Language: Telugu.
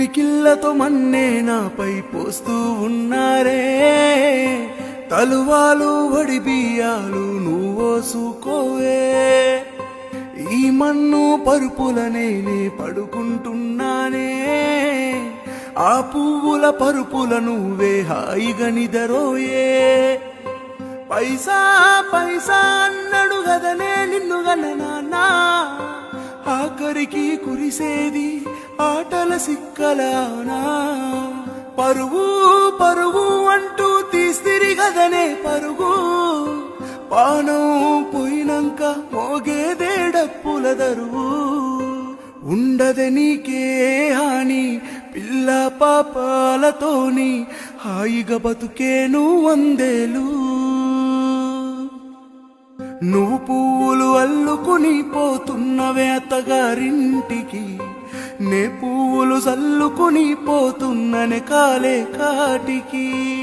పిడికిళ్ళతో మన్నే నాపై పోస్తూ ఉన్నారే. తలువాలు వడి బియ్యాలు నువ్వోసుకోవే ఈ మన్ను పరుపుల నేనే పడుకుంటున్నానే. ఆ పువ్వుల పరుపుల నువ్వే హాయిగా నిదరోయే. పైసా పైసా అన్నడు గదనే నిన్ను గన్న. నాన్నా ఆఖరికి కురిసేది ఆటల సిక్కలానా. పరుగు పరుగు అంటూ తీస్తిరి గదనే పరుగు. పానం పోయినంక మోగేదే డప్పుల దరువు. ఉండదే నీకే హాని పిల్ల పాపాలతోని హాయిగా బతుకేను వందేలు. నువ్వు పువ్వులు అల్లుకుని పోతున్నవే అత్తగారింటికి నే పువ్వులు చల్లుకుని పోతున్ననే కాలే కాటికి.